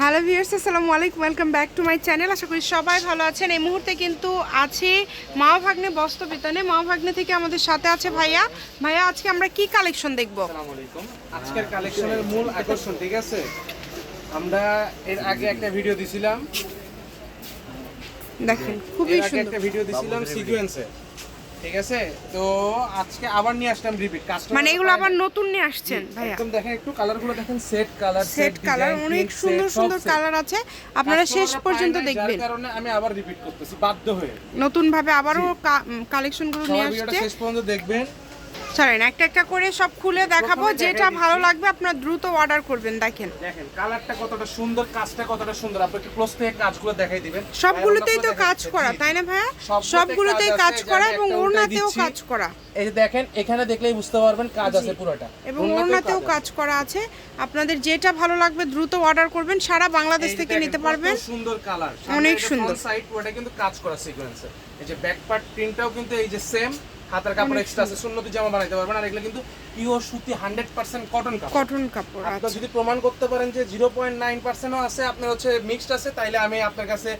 Hello viewers আসসালামু আলাইকুম। Welcome back to my channel আশা করি সবাই ভালো আছেন। এই মুহূর্তে কিন্তু আছি মা ভাগ্নে বস্ত্র বিতানে মা ভাগ্নে থেকে আমাদের সাথে আছে ভাইয়া। ভাইয়া আজকে আমরা কি কালেকশন দেখব? আসসালামু আলাইকুম। আজকের কালেকশনের মূল আকর্ষণ ঠিক আছে? আমরা এর আগে একটা ভিডিও দিছিলাম। দেখেন খুবই সুন্দর একটা ভিডিও দিছিলাম সিকোয়েন্সে ঠিক আছে? তো আজকে আবার নিয়ে আসলাম রিপিট। কাস্টমার মানে এগুলো আবার নতুন নিয়ে আসছেন ভাইয়া। একদম দেখেন একটু কালারগুলো দেখেন সেট কালার সেট কালার অনেক সুন্দর সুন্দর কালার আছে। আপনারা শেষ পর্যন্ত দেখবেন যার কারণে আমি আবার রিপিট করতেছি বাধ্য হয়ে। নতুন ভাবে আবারও কালেকশনগুলো নিয়ে সবাই আসছে। শেষ পর্যন্ত দেখবেন। চলেন একটা একটা করে সব খুলে দেখাবো যেটা ভালো লাগবে আপনারা দ্রুত অর্ডার করবেন দেখেন। দেখেন কালারটা কতটা সুন্দর কাজটা কতটা সুন্দর। আপনাকে ক্লোজ থেকে কাজগুলো দেখাই দিবেন। সবগুলোতেই তো কাজ করা তাই না ভাইয়া? সবগুলোতেই কাজ করা এবং ওড়নাতেও কাজ করা। এই যে দেখেন এখানে দেখলেই বুঝতে পারবেন কাজ আছে পুরোটা। এবং ওড়নাতেও কাজ করা আছে। আপনাদের যেটা ভালো লাগবে দ্রুত অর্ডার করবেন সারা বাংলাদেশ থেকে নিতে পারবেন। সুন্দর কালার অনেক সুন্দর। সাইড পুরোটা কিন্তু কাজ করা সিকোয়েন্সে এই যে ব্যাক পার্ট প্রিন্টটাও কিন্তু এই যে সেম হাতের কাপড় এক্সট্রা আছে সুন্নতি জামা বানাইতে পারবেন আর এগুলো কিন্তু পিওর সুতি 100% কটন কাপড়। কটন কাপড় আপনারা যদি প্রমাণ করতে পারেন যে 0.9%ও আছে আপনার হচ্ছে মিক্সড আছে তাইলে আমি আপনার কাছে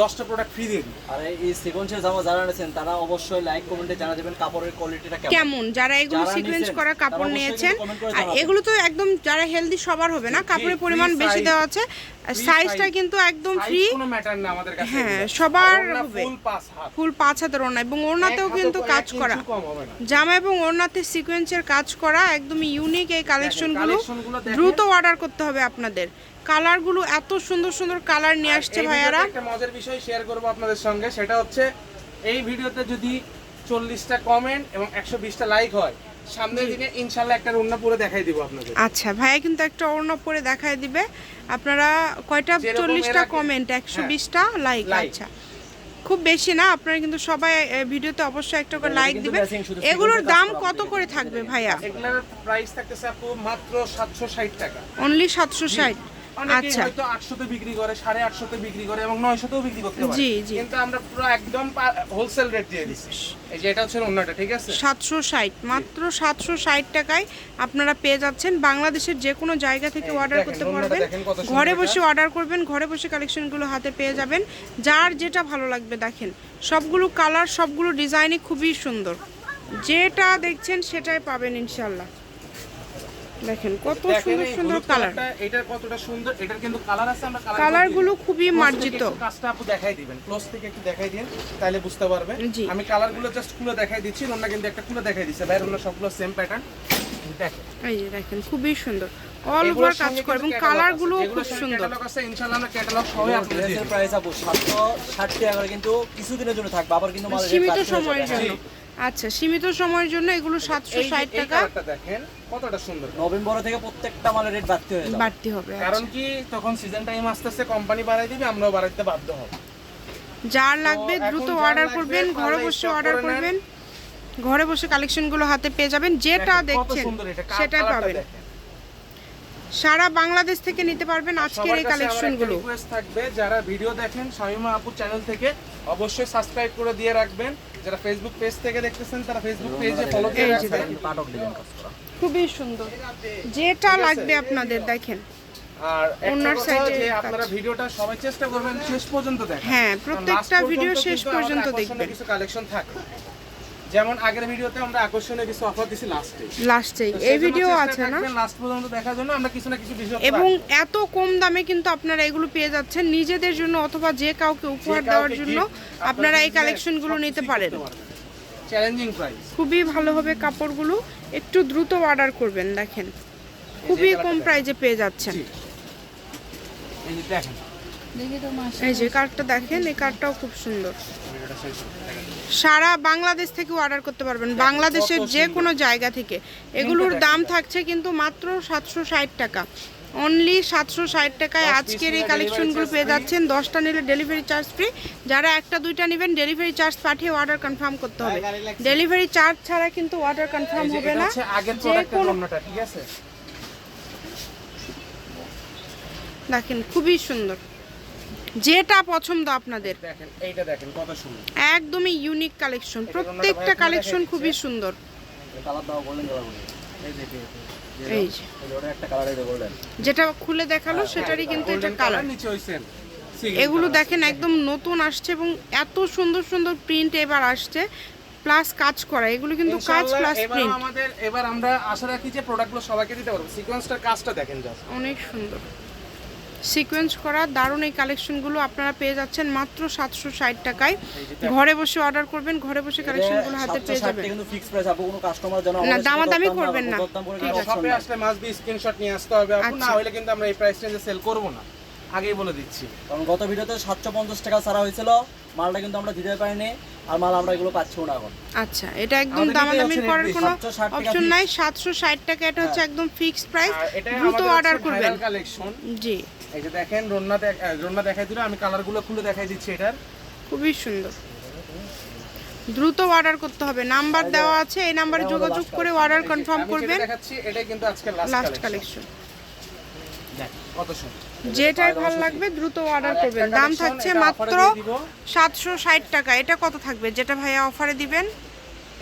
10টা প্রোডাক্ট ফ্রি দিয়ে দিই আর এই সিকোয়েন্সের জামা যারা নিয়েছেন তারা অবশ্যই লাইক কমেন্টে জানা দেবেন কাপড়ের কোয়ালিটিটা কেমন। কেমন? যারা এগুলো সিকোয়েন্স করা কাপড় নিয়েছেন আর এগুলো তো একদম যারা হেলদি সবার হবে না কাপড়ের পরিমাণ বেশি দেওয়া আছে। সাইজটা কিন্তু একদম ফ্রি কোনো ম্যাটার না আমাদের কাছে হ্যাঁ, সবার হবে। ফুল পাস হাত। ফুল পাঁচ হাতের ওড়না এবং ওড়নাতেও কিন্তু কাজ করা। ইঞ্চিও কম হবে না। জামা এবং ওড়নাতে সিকোয়েন্সের কাজ করা একদম ইউনিক এই কালেকশনগুলো দ্রুত অর্ডার করতে হবে আপনাদের। কালারগুলো এত সুন্দর সুন্দর কালার নিয়ে আসছে ভাইয়ারা। একটা মজার বিষয় শেয়ার করব আপনাদের সঙ্গে সেটা হচ্ছে এই ভিডিওতে যদি চল্লিশটা কমেন্ট এবং একশো বিশটা লাইক হয় সামনের দিনে ইনশাল্লাহ একটা রান্না পরে দেখাই দিব আপনাদের। আচ্ছা ভাইয়া কিন্তু একটা ওড়না পরে দেখাই দিবে। আপনারা কয়টা? চল্লিশটা কমেন্ট একশো হ্যাঁ। বিশটা লাইক Like। আচ্ছা। খুব বেশি না আপনারা কিন্তু সবাই ভিডিওতে অবশ্যই একটা করে লাইক দিবেন। এগুলোর দাম কত করে থাকবে ভাইয়া? এগুলোর প্রাইস থাকতেছে আপু মাত্র সাতশো ষাট টাকা। অনলি সাতশো ষাট। অনেকেই আচ্ছা। হয়তো আটশোতে বিক্রি করে সাড়ে আটশোতে বিক্রি করে এবং নয়শোতেও বিক্রি করতে পারে। জি, জি। কিন্তু আমরা পুরো একদম হোলসেল রেট দিয়ে দিচ্ছি। এই যে এটা হচ্ছে অন্যটা ঠিক আছে? সাতশো ষাট মাত্র সাতশো ষাট টাকায় আপনারা পেয়ে যাচ্ছেন। বাংলাদেশের যে কোনো জায়গা থেকে অর্ডার করতে পারবেন। ঘরে বসে অর্ডার করবেন ঘরে বসে কালেকশনগুলো হাতে পেয়ে যাবেন। যার যেটা ভালো লাগবে দেখেন সবগুলো কালার সবগুলো ডিজাইনই খুবই সুন্দর। যেটা দেখছেন সেটাই পাবেন ইনশাল্লাহ দেখেন কত সুন্দর সুন্দর কালার। এটার কতটা সুন্দর এটার কিন্তু কালার আছে আমরা কালার কালারগুলো খুবই মার্জিত। কাজটা আপু দেখাই দিবেন ক্লোজ থেকে একটু দেখাই দিন তাহলে বুঝতে পারবেন। জি। আমি কালারগুলো জাস্ট খুলে দেখাই দিচ্ছি ওনা কিন্তু একটা খুলে দেখাই দিচ্ছে বাইরে ওনা সবগুলো সেম প্যাটার্ন দেখেন। এই যে দেখেন খুবই সুন্দর। অল ওভার কাজ করে এবং কালারগুলো খুব সুন্দর। catalog আছে, ইনশাআল্লাহ আমরা ক্যাটালগ সহই আপনাদের। প্রাইস আপু সাতশো ষাট টাকা কিন্তু কিছুদিনের জন্য থাকবে আবার কিন্তু মালের সীমিত সময়ের জন্য। আচ্ছা সীমিত সময়ের জন্য এগুলো সাতশো ষাট টাকা। দেখেন কতটা সুন্দর। নভেম্বর থেকে প্রত্যেকটা মালের রেট বাড়তে যাবে। বাড়তি হবে কারণ আচ্ছা। কি তখন সিজন টাইম আসতেছে কোম্পানি বাড়াই দিবে আমরাও বাড়াইতে বাধ্য হব। যার লাগবে দ্রুত অর্ডার করবেন ঘরে বসে অর্ডার করবেন ঘরে বসে কালেকশনগুলো হাতে পেয়ে যাবেন যেটা দেখছেন সেটাই পাবেন। সারা বাংলাদেশ থেকে নিতে পারবেন আজকের এই কালেকশনগুলো request থাকবে যারা ভিডিও দেখেন শামিমা আপু চ্যানেল থেকে অবশ্যই সাবস্ক্রাইব করে দিয়ে রাখবেন। যারা ফেসবুক পেজ থেকে দেখতেছেন তারা ফেসবুক পেজে ফলো দিয়ে রাখবেন। পাঠক দিবেন কাজ করা। খুবই সুন্দর। যেটা লাগবে আপনাদের দেখেন। আর ওনার কাজ। আপনারা ভিডিওটা সবাই চেষ্টা করবেন শেষ পর্যন্ত দেখেন হ্যাঁ, প্রত্যেকটা ভিডিও শেষ পর্যন্ত দেখবেন। কিছু কালেকশন থাকে। যেমন আগের ভিডিওতে আমরা আকর্ষণীয় কিছু অফার দিছি লাস্টে লাস্টেই এই ভিডিও আছে না? লাস্ট পর্যন্ত দেখার জন্য আমরা কিছু না কিছু বিষয় এবং এত কম দামে কিন্তু আপনারা এগুলো পেয়ে যাচ্ছেন নিজেদের জন্য অথবা যে কাউকে উপহার দেওয়ার জন্য আপনারা এই কালেকশনগুলো নিতে পারেন। চ্যালেঞ্জিং প্রাইস খুবই ভালো হবে কাপড়গুলো। একটু দ্রুত অর্ডার করবেন দেখেন। খুবই কম। প্রাইজে পেয়ে যাচ্ছেন। এই যে দেখেন। এই যে কার্ডটা দেখেন এই কার্ডটাও খুব সুন্দর। সারা বাংলাদেশ থেকে অর্ডার করতে পারবেন। বাংলাদেশের যে কোনো জায়গা থেকে। এগুলোর দাম থাকছে কিন্তু মাত্র সাতশো ষাট টাকা। অনলি সাতশো ষাট টাকায় আজকের এই কালেকশনগুলো পেয়ে যাচ্ছেন। দশটা নিলে ডেলিভারি চার্জ ফ্রি যারা একটা দুইটা নেবেন ডেলিভারি চার্জ পাঠিয়ে অর্ডার কনফার্ম করতে হবে। ডেলিভারি চার্জ ছাড়া কিন্তু অর্ডার কনফার্ম হবে না। যে কোনো দেখেন খুবই সুন্দর। যেটা পছন্দ আপনাদের। দেখেন এইটা দেখেন কত সুন্দর। একদমই ইউনিক কালেকশন প্রত্যেকটা কালেকশন খুবই সুন্দর। এই যেটা খুলে দেখাল সেটারই কিন্তু এটা কালার কালার নিচে হইছেন এগুলো দেখেন একদম নতুন আসছে এবং এত সুন্দর সুন্দর প্রিন্ট এবার আসছে প্লাস কাজ করা। এগুলো কিন্তু কাজ প্লাস প্রিন্ট আমাদের এবার আমরা আশা রাখি যে প্রোডাক্টগুলো সবাইকে দিতে পারব। সিকোয়েন্সটার কাজটা দেখেন জাস্ট অনেক সুন্দর। সিকোয়েন্স করা দারুণ এই কালেকশনগুলো আপনারা পেয়ে যাচ্ছেন মাত্র সাতশো ষাট টাকায় ঘরে বসে অর্ডার করবেন ঘরে বসে কালেকশনগুলো হাতে পেয়ে যাবেন কিন্তু ফিক্স প্রাইস আপু কোনো কাস্টমার যেন না, দামাদামি করবেন না। ঠিক আছে। আসলে মাস্ট বি স্ক্রিনশট নিয়ে আসতে হবে না আচ্ছা। হলে কিন্তু আমরা এই প্রাইস রেঞ্জে সেল করব না আগেই বলে দিচ্ছি। কারণ গত ভিডিওতে সাতশো পঞ্চাশ টাকা ছাড়া হয়েছিল মালটা কিন্তু আমরা দিতে পারিনি আর মাল আমরা এগুলো পাচ্ছিও না এখন। আচ্ছা এটা একদম দামাদামি করার কোনো অপশন নাই সাতশো ষাট টাকা এটা হচ্ছে একদম ফিক্সড প্রাইস দ্রুত অর্ডার করবেন। কালেকশন জি। এই যে দেখেন রন্না দেখ- রন্না দেখাই দিল আমি কালারগুলো খুলে দেখাই দিচ্ছি এটার। খুবই সুন্দর। দ্রুত অর্ডার করতে হবে নাম্বার দেওয়া আছে এই নাম্বারে যোগাযোগ করে অর্ডার কনফার্ম করবেন। দেখাচ্ছি এটাই কিন্তু আজকে লাস্ট কালেকশন কালেকশন কত সুন্দর। যেটাই ভালো লাগবে দ্রুত অর্ডার করবেন। দাম থাকছে মাত্র। সাতশো ষাট টাকা। এটা কত থাকবে? যেটা ভাইয়া অফারে দিবেন?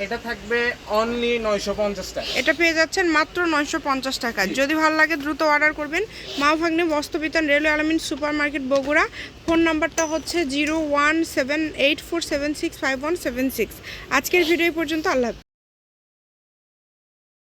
এটা থাকবে অনলি নয়শো পঞ্চাশ টাকা। এটা পেয়ে যাচ্ছেন মাত্র নয়শো পঞ্চাশ টাকা। যদি ভালো লাগে দ্রুত অর্ডার করবেন Ma Bhagne Bastrabitan railway Almin super market Bogura. Phone নাম্বারটা হচ্ছে zero one seven eight four seven six five one seven six. আজকের ভিডিও পর্যন্ত। আল্লাহ।